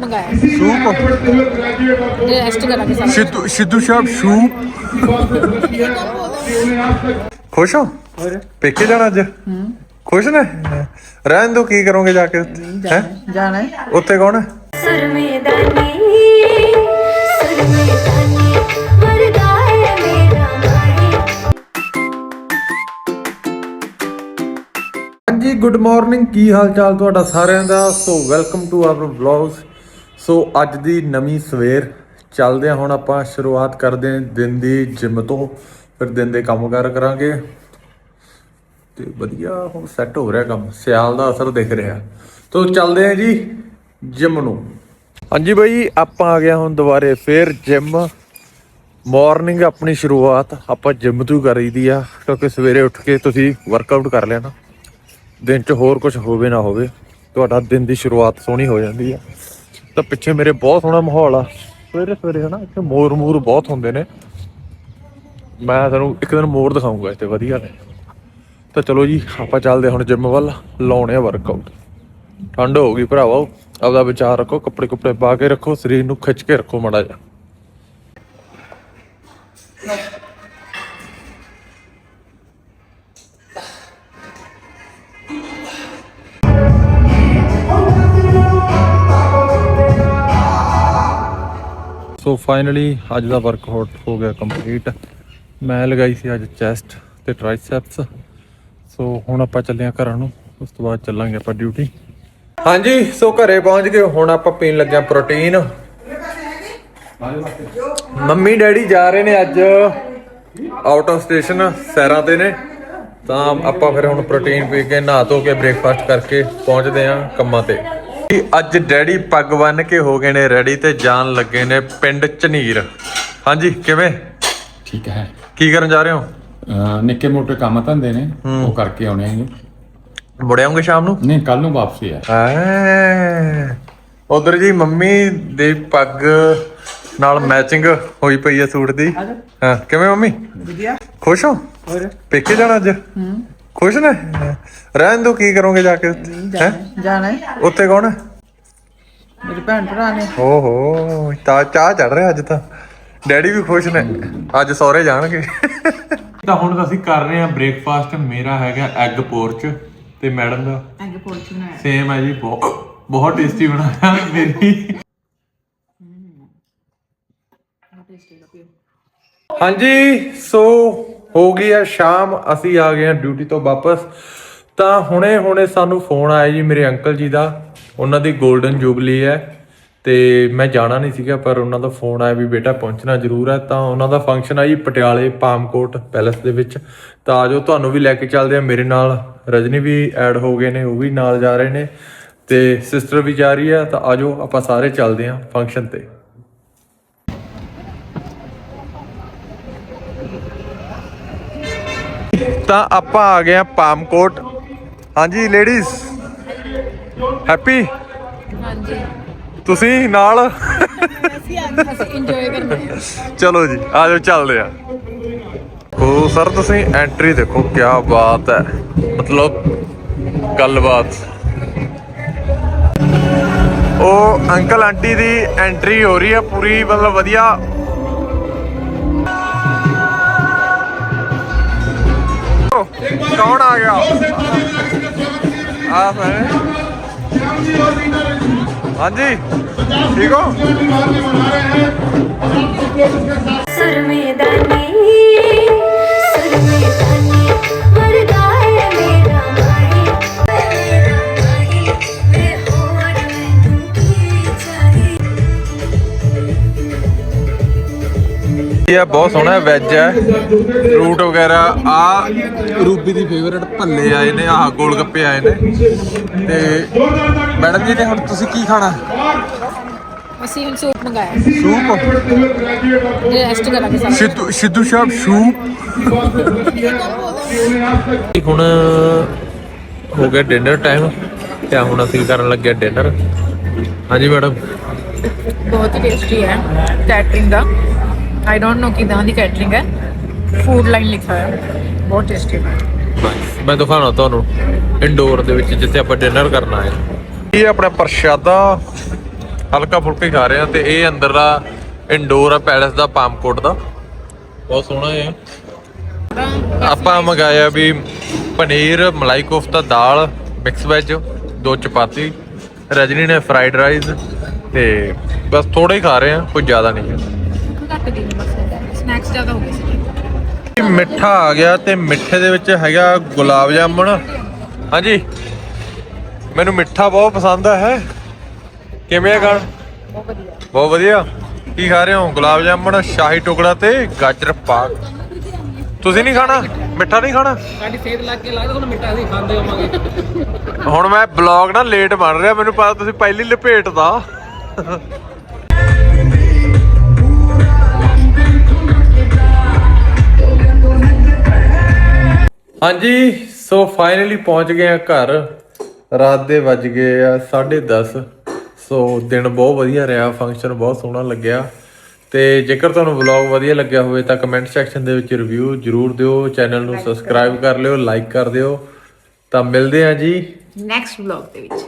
Soup ਮੰਗਾਇਆ। ਸੀ soup rest ਕਰਾਂਗੇ ਸਾਰੇ। ਸਿੱਧੂ ਸਿੱਧੂ ਸਾਹਿਬ ਸੂਪ? ਖੁਸ਼ ਹੋ? ਪੇਕੇ ਜਾਣਾ ਅੱਜ? ਖੁਸ਼ ਨੇ? ਰਹਿਣ ਦੋ ਕੀ ਕਰੋਗੇ ਜਾ ਕੇ? ਉੱਥੇ ਹੈ? ਜਾਣਾ ਹੈ। ਉੱਥੇ ਕੌਣ ਹੈ? ਸਰਮੇਦਾਨੀ ਸਰਮੇਦਾਨੀ ਵਰਗਾ ਹੈ ਮੇਰਾ ਮਾਹੀ। ਹਾਂਜੀ ਗੁੱਡ ਮਾਰਨਿੰਗ ਕੀ ਹਾਲ ਚਾਲ ਤੁਹਾਡਾ ਸਾਰਿਆਂ ਦਾ? So welcome to our vlogs so ਅੱਜ ਦੀ ਨਵੀਂ ਸਵੇਰ ਚੱਲਦੇ ਹਾਂ, ਹੁਣ ਆਪਾਂ ਸ਼ੁਰੂਆਤ ਕਰਦੇ ਹਾਂ ਦਿਨ ਦੀ ਜਿਮ ਤੋਂ, ਫਿਰ ਦਿਨ ਦੇ ਕੰਮ ਕਾਰ ਕਰਾਂਗੇ। ਤੇ ਵਧੀਆ, ਹੁਣ ਸੈੱਟ ਹੋ ਰਿਹਾ ਕੰਮ, ਸਿਆਲ ਦਾ ਅਸਰ ਦਿਖ ਰਿਹਾ। ਤੋ ਚੱਲਦੇ ਹਾਂ ਜੀ ਜਿਮ ਨੂੰ। ਹਾਂਜੀ ਬਾਈ, ਆਪਾਂ ਆ ਗਿਆ ਹੁਣ ਦੁਬਾਰੇ ਫੇਰ ਜਿਮ। ਮਾਰਨਿੰਗ ਆਪਣੀ ਸ਼ੁਰੂਆਤ, ਆਪਾਂ ਜਿਮ ਤੋਂ ਹੀ ਕਰੀਦੀ ਆ, ਕਿਉਂਕਿ ਸਵੇਰੇ ਉੱਠ ਕੇ ਤੁਸੀਂ ਵਰਕਆਊਟ ਕਰ ਲਿਆ ਨਾ। ਦਿਨ 'ਚ ਹੋਰ ਕੁਝ ਹੋਵੇ ਨਾ ਹੋਵੇ, ਤੁਹਾਡਾ ਦਿਨ ਦੀ ਸ਼ੁਰੂਆਤ ਸੋਹਣੀ ਹੋ ਜਾਂਦੀ ਆ। ਤਾਂ ਪਿੱਛੇ ਮੇਰੇ ਬਹੁਤ ਸੋਹਣਾ ਮਾਹੌਲ ਆ। ਸਵੇਰੇ ਸਵੇਰੇ ਹਨਾ, ਇੱਥੇ ਮੋਰ ਮੂਰ ਬਹੁਤ ਹੁੰਦੇ ਨੇ। ਮੈਂ ਤੁਹਾਨੂੰ ਇੱਕ ਦਿਨ ਮੋਰ ਦਿਖਾਉਂਗਾ ਇੱਥੇ, ਵਧੀਆ ਨੇ। ਤਾਂ ਚਲੋ ਜੀ, ਆਪਾਂ ਚੱਲਦੇ ਹੁਣ ਜਿਮ ਵੱਲ, ਲਾਉਣੇ ਆ ਵਰਕਆਊਟ ਠੰਡ ਹੋ ਗਈ ਭਰਾਵਾ, ਆਪਦਾ ਵਿਚਾਰ ਰੱਖੋ, ਕੱਪੜੇ ਕੁੱਪੜੇ ਪਾ ਕੇ ਰੱਖੋ, ਸਰੀਰ ਨੂੰ ਖਿੱਚ ਕੇ ਰੱਖੋ ਮੜਾ ਜਾ ਸੋ ਫਾਈਨਲੀ ਅੱਜ ਦਾ ਵਰਕਆਊਟ ਹੋ ਗਿਆ ਕੰਪਲੀਟ ਮੈਂ ਲਗਾਈ ਸੀ ਅੱਜ ਚੈਸਟ ਤੇ ਟ੍ਰਾਈਸੈਪਸ ਸੋ ਹੁਣ ਆਪਾਂ ਚੱਲੇ ਆ ਘਰਾਂ ਨੂੰ, ਉਸ ਤੋਂ ਬਾਅਦ ਚੱਲਾਂਗੇ ਆਪਾਂ ਡਿਊਟੀ ਹਾਂਜੀ, ਸੋ ਘਰੇ ਪਹੁੰਚ ਗਏ, ਹੁਣ ਆਪਾਂ ਪੀਣ ਲੱਗਿਆ ਪ੍ਰੋਟੀਨ ਮੰਮੀ ਡੈਡੀ ਜਾ ਰਹੇ ਨੇ ਅੱਜ ਆਊਟ ਆਫ ਸਟੇਸ਼ਨ ਸੈਰਾਂ ਤੇ ਨੇ। ਤਾਂ ਆਪਾਂ ਫਿਰ ਹੁਣ ਪ੍ਰੋਟੀਨ ਪੀ ਕੇ, ਨਹਾ ਧੋ ਕੇ ਬ੍ਰੇਕਫਾਸਟ ਕਰਕੇ ਪਹੁੰਚਦੇ ਆਂ ਕੰਮਾਂ ਤੇ। ਜੀ, ਅੱਜ ਡੈਡੀ ਪੱਗ ਬੰਨ ਕੇ ਹੋ ਗਏ ਨੇ ਰੈਡੀ ਤੇ ਜਾਣ ਲੱਗੇ ਨੇ ਪਿੰਡ ਚਨੀਰ ਹਾਂਜੀ ਕਿਵੇਂ? ਠੀਕ ਹੈ। ਕੀ ਕਰਨ ਜਾ ਰਹੇ ਹੋ? ਅਹ ਨਿੱਕੇ ਮੋਟੇ ਕੰਮ ਧੰਦੇ ਨੇ ਉਹ ਕਰਕੇ ਆਉਣੇ ਹੈਗੇ। ਮੁੜ ਆਉਂਗੇ ਸ਼ਾਮ ਨੂੰ? ਨਹੀਂ ਕੱਲ ਨੂੰ ਵਾਪਸੀ ਹੈ ਐ। ਉਧਰ ਜੀ ਮੰਮੀ ਦੇ ਪੱਗ ਨਾਲ ਮੈਚਿੰਗ ਹੋਈ ਪਈ ਹੈ ਸੂਟ ਦੀ। ਹਾਂ ਕਿਵੇਂ ਮੰਮੀ? ਵਧੀਆ। ਖੁਸ਼ ਹੋ? ਹੋਰ? ਪੇਕੇ ਜਾਣਾ ਅੱਜ? ਖੁਸ਼ ਨੇ? ਰਹਿਣ ਦੋ ਕੀ ਕਰੋਗੇ ਜਾ ਕੇ? ਉੱਥੇ ਹੈ? ਜਾਣਾ ਹੈ। ਉੱਥੇ ਕੌਣ ਹੈ? ਮੇਰੇ ਭੈਣ ਭਰਾ ਨੇ। ਓਹੋ ਤਾਂ ਚਾਹ ਚੜ ਰਿਹਾ ਅੱਜ ਤਾਂ। ਡੈਡੀ ਵੀ ਖੁਸ਼ ਨੇ। ਅੱਜ ਸਹੁਰੇ ਜਾਣਗੇ। ਤਾਂ ਹੁਣ ਅਸੀਂ ਕਰ ਰਹੇ ਹਾਂ ਬ੍ਰੇਕਫਾਸਟ। ਮੇਰਾ ਹੈਗਾ ਐਗ ਪੋਰਚ ਤੇ ਮੈਡਮ ਦਾ। ਐਗ ਪੋਰਚ ਬਣਾਇਆ। ਸੇਮ ਹੈ ਜੀ ਬਹੁਤ ਬਹੁਤ ਟੇਸਟੀ ਬਣਾਇਆ ਮੇਰੀ। ਹਾਂਜੀ ਸੋ ਹੋ ਗਈ ਹੈ, ਸ਼ਾਮ ਅਸੀਂ ਆ ਗਏ ਹਾਂ ਡਿਊਟੀ ਤੋਂ ਵਾਪਸ। ਤਾਂ ਹੁਣੇ ਹੁਣੇ ਸਾਨੂੰ ਫੋਨ ਆਇਆ ਜੀ ਮੇਰੇ ਅੰਕਲ ਜੀ ਦਾ। ਉਹਨਾਂ ਦੀ 골ਡਨ ਜੁਬਲੀ ਹੈ ਤੇ ਮੈਂ ਜਾਣਾ ਨਹੀਂ ਸੀਗਾ, ਪਰ ਉਹਨਾਂ ਦਾ ਫੋਨ ਆਇਆ ਵੀ ਬੇਟਾ ਪਹੁੰਚਣਾ ਜ਼ਰੂਰ ਹੈ। ਤਾਂ ਉਹਨਾਂ ਦਾ ਫੰਕਸ਼ਨ ਆ ਜੀ ਪਟਿਆਲੇ ਪਾਮਕੋਟ ਪੈਲੇਸ ਦੇ ਵਿੱਚ। ਤਾਂ ਆਜੋ ਤੁਹਾਨੂੰ ਵੀ ਲੈ ਕੇ ਚੱਲਦੇ ਆ ਮੇਰੇ ਨਾਲ ਰਜਨੀ ਵੀ ਐਡ ਹੋ ਗਏ ਨੇ, ਉਹ ਵੀ ਨਾਲ ਜਾ ਰਹੇ ਨੇ ਤੇ ਸਿਸਟਰ ਵੀ ਜਾ ਰਹੀ ਹੈ। ਤਾਂ ਆਜੋ ਆਪਾਂ ਸਾਰੇ ਚੱਲਦੇ ਆ ਫੰਕਸ਼ਨ ਤੇ। ਤਾਂ ਆਪਾਂ ਆ ਗਏ ਆ ਪਾਮਕੋਟ। ਹਾਂਜੀ ਲੇਡੀਜ਼ ਹੈਪੀ ਹਾਂਜੀ। ਤੁਸੀਂ ਨਾਲ? ਅਸੀਂ ਅਸੀਂ ਇੰਜੋਏ ਕਰਨਾ ਹੈ। ਚਲੋ ਜੀ ਆਜੋ ਚੱਲਦੇ ਆ ਉਹ ਸਰ ਤੁਸੀਂ ਐਂਟਰੀ ਦੇਖੋ ਕੀ ਬਾਤ ਹੈ। ਮਤਲਬ ਗੱਲਬਾਤ। ਉਹ ਅੰਕਲ ਆਂਟੀ ਦੀ ਐਂਟਰੀ ਹੋ ਰਹੀ ਹੈ ਪੂਰੀ ਮਤਲਬ ਵਧੀਆ ਕੌਣ ਆ ਗਿਆ? ਆ ਹੈ ਹਾਂਜੀ। ਠੀਕ ਹੋ? ਸਰਮੇਦਾਨੀ ਆ ਬਹੁਤ ਸੋਹਣਾ ਵੈਜ ਹੈ। ਫਰੂਟ ਵਗੈਰਾ ਆ ਰੂਬੀ ਦੀ ਫੇਵਰਿਟ ਭੱਲੇ ਆਏ ਨੇ ਆਹ ਗੋਲ ਗੱਪੇ ਆਏ ਨੇ ਤੇ ਮੈਡਮ ਜੀ ਨੇ ਹੁਣ ਤੁਸੀਂ ਕੀ ਖਾਣਾ? ਅਸੀਂ ਹੁਣ ਸੂਪ ਮੰਗਾਇਆ। ਸੂਪ? ਰੈਸਟ ਕਰਾਂਗੇ ਸਾਰੇ। ਸਿੱਧੂ ਸਿੱਧੂ ਸਾਹਿਬ ਸੂਪ? ਹੁਣ ਹੋ ਗਿਆ ਡਿਨਰ ਟਾਈਮ ਤੇ ਹੁਣ ਅਸੀਂ ਕਰਨ ਲੱਗੇ ਡਿਨਰ ਹਾਂਜੀ ਮੈਡਮ। ਬਹੁਤ ਹੀ ਟੇਸਟੀ ਹੈ ਕੈਟਰਿੰਗ ਦਾ। ਆਈ ਡੋਨਟ ਨੋ ਕਿਦਾਂ ਦੀ ਕੈਟਰਿੰਗ ਹੈ ਫੂਡ ਲਾਈਨ ਲਿਖਿਆ ਹੈ ਬਹੁਤ ਟੇਸਟੀ ਹੈ ਮੈਂ ਦਿਖਾਣਾ ਤੁਹਾਨੂੰ ਇੰਡੋਰ ਦੇ ਵਿੱਚ ਜਿੱਥੇ ਆਪਾਂ ਡਿਨਰ ਕਰਨਾ ਹੈ ਇਹ ਆਪਣਾ ਪ੍ਰਸ਼ਾਦਾ ਹਲਕਾ ਫੁਲਕਾ ਹੀ ਖਾ ਰਹੇ ਆ ਤੇ ਇਹ ਅੰਦਰਲਾ ਇੰਡੋਰ ਆ ਪੈਲਸ ਦਾ ਪਾਮਕੋਟ ਦਾ ਬਹੁਤ ਸੋਹਣਾ ਹੈ ਆਪਾਂ ਮੰਗਾਇਆ ਵੀ ਪਨੀਰ ਮਲਾਈ ਕੋਫਤਾ ਦਾਲ ਮਿਕਸ ਵੈਜ ਦੋ ਚਪਾਤੀ ਰਜਨੀ ਨੇ ਫਰਾਈਡ ਰਾਈਸ ਤੇ ਬਸ ਥੋੜਾ ਹੀ ਖਾ ਰਹੇ ਆ ਕੋਈ ਜ਼ਿਆਦਾ ਨਹੀਂ ਘੱਟ ਦੀ ਬਸ ਸਨੈਕਸ ਜ਼ਿਆਦਾ ਹੋ ਗਏ ਸੀ। ਮਿੱਠਾ ਆ ਗਿਆ ਤੇ ਮਿੱਠੇ ਦੇ ਵਿੱਚ ਹੈਗਾ ਗੁਲਾਬ ਜਾਮਣ। ਹਾਂਜੀ। ਮੈਨੂੰ ਮਿੱਠਾ ਬਹੁਤ ਪਸੰਦ ਹੈ। ਕਿਵੇਂ ਆ ਗਾਣ ਬਹੁਤ ਵਧੀਆ। ਬਹੁਤ ਵਧੀਆ। ਕੀ ਖਾ ਰਹੇ ਹੋ? ਗੁਲਾਬ ਜਾਮਣ ਸ਼ਾਹੀ ਟੁਕੜਾ ਤੇ ਗਾਜਰ ਪਾਕ। ਤੁਸੀਂ ਨਹੀਂ ਖਾਣਾ? ਮਿੱਠਾ ਨਹੀਂ ਖਾਣਾ? ਸਾਡੀ ਸਿਹਤ ਲੱਗ ਕੇ ਲੱਗਦਾ ਤੁਹਾਨੂੰ ਮਿੱਠਾ ਅਸੀਂ ਖਾਂਦੇ ਹੋਵਾਂਗੇ। ਹੁਣ ਮੈਂ ਬਲੌਗ ਨਾ ਲੇਟ ਬਣ ਰਿਹਾ ਮੈਨੂੰ ਪਤਾ ਤੁਸੀਂ ਪਹਿਲੀ ਲਪੇਟਦਾ ਹਾਂਜੀ ਸੋ ਫਾਈਨਲੀ ਪਹੁੰਚ ਗਏ ਆ ਘਰ। ਰਾਤ ਦੇ ਵੱਜ ਗਏ ਆ 10:30 ਸੋ ਦਿਨ ਬਹੁਤ ਵਧੀਆ ਰਿਹਾ ਫੰਕਸ਼ਨ ਬਹੁਤ ਸੋਹਣਾ ਲੱਗਿਆ। ਤੇ ਜੇਕਰ ਤੁਹਾਨੂੰ ਵਲੌਗ ਵਧੀਆ ਲੱਗਿਆ ਹੋਵੇ ਤਾਂ ਕਮੈਂਟ ਸੈਕਸ਼ਨ ਦੇ ਵਿੱਚ ਰਿਵਿਊ ਜਰੂਰ ਦਿਓ ਚੈਨਲ ਨੂੰ ਸਬਸਕ੍ਰਾਈਬ ਕਰ ਲਿਓ ਲਾਈਕ ਕਰ ਦਿਓ। ਤਾਂ ਮਿਲਦੇ ਆ ਜੀ। ਨੈਕਸਟ ਵਲੌਗ ਦੇ ਵਿੱਚ।